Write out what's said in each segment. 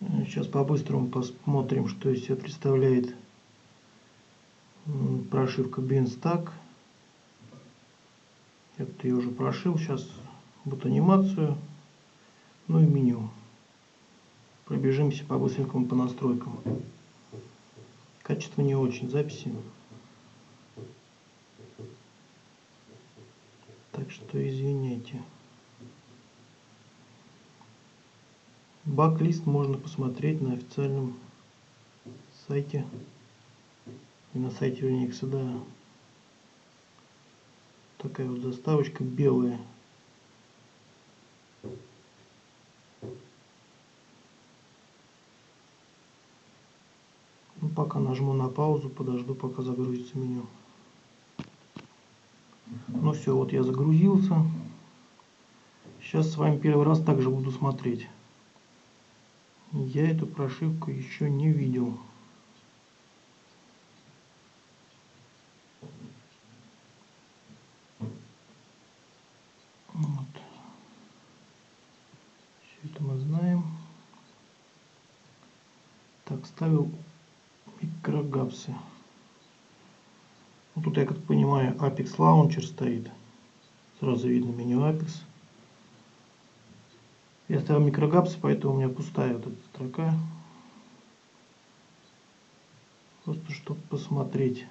Сейчас по-быстрому посмотрим, что из себя представляет прошивка Beanstalk. Это я уже прошил. Сейчас вот анимацию, ну и меню. Пробежимся по-быстренькому по настройкам. Качество не очень записи. Так что извиняйте. Бак-лист можно посмотреть на официальном сайте и на сайте Unix, да. Такая вот заставочка белая. Ну, пока нажму на паузу, подожду, пока загрузится меню. Ну все, вот я загрузился. Сейчас с вами первый раз также буду смотреть. Я эту прошивку еще не видел. Вот. Все это мы знаем. Так, ставил микрогапсы. Вот тут, я как понимаю, Apex Launcher стоит. Сразу видно меню Apex. Я ставил микрогапсы, поэтому у меня пустая вот эта строка. Просто чтобы посмотреть.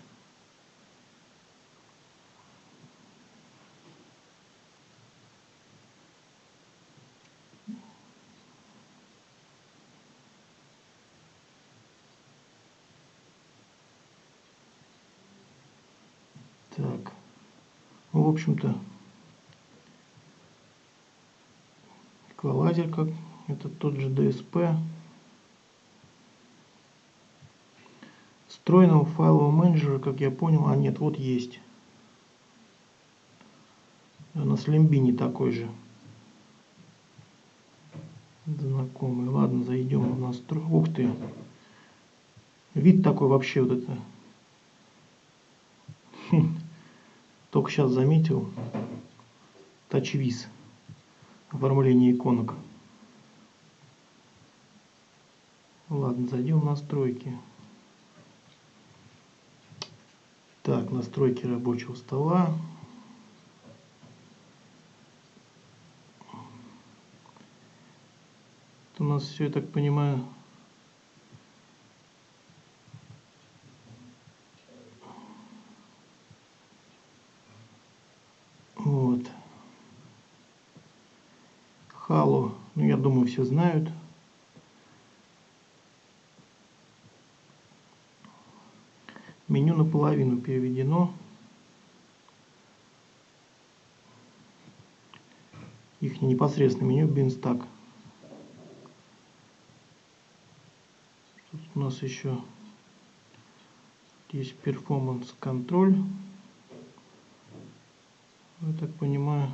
Так, ну, в общем-то, эквалайзер, как это тот же DSP. Встроенного файлового менеджера, как я понял, а нет, вот есть. На Слимбине такой же. Знакомый. Ладно, зайдем в настройки. Ух ты. Вид такой вообще вот это. Хм. Только сейчас заметил. Тачвиз. Оформление иконок. Ладно, зайдем в настройки. Так, настройки рабочего стола. У нас все, я так понимаю, Halo, ну я думаю, все знают. Меню наполовину переведено. Их непосредственно меню Beanstalk. Тут у нас еще есть перформанс контроль. Я так понимаю,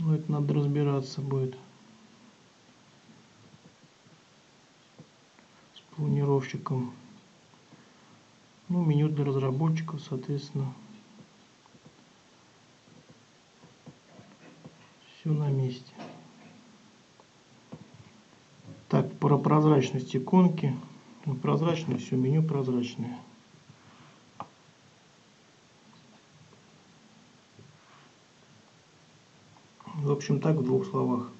Ну, это надо разбираться будет. С планировщиком. Ну, меню для разработчиков, соответственно. Все на месте. Так, про прозрачность иконки. Ну, прозрачное все, меню прозрачное. В общем, так в двух словах.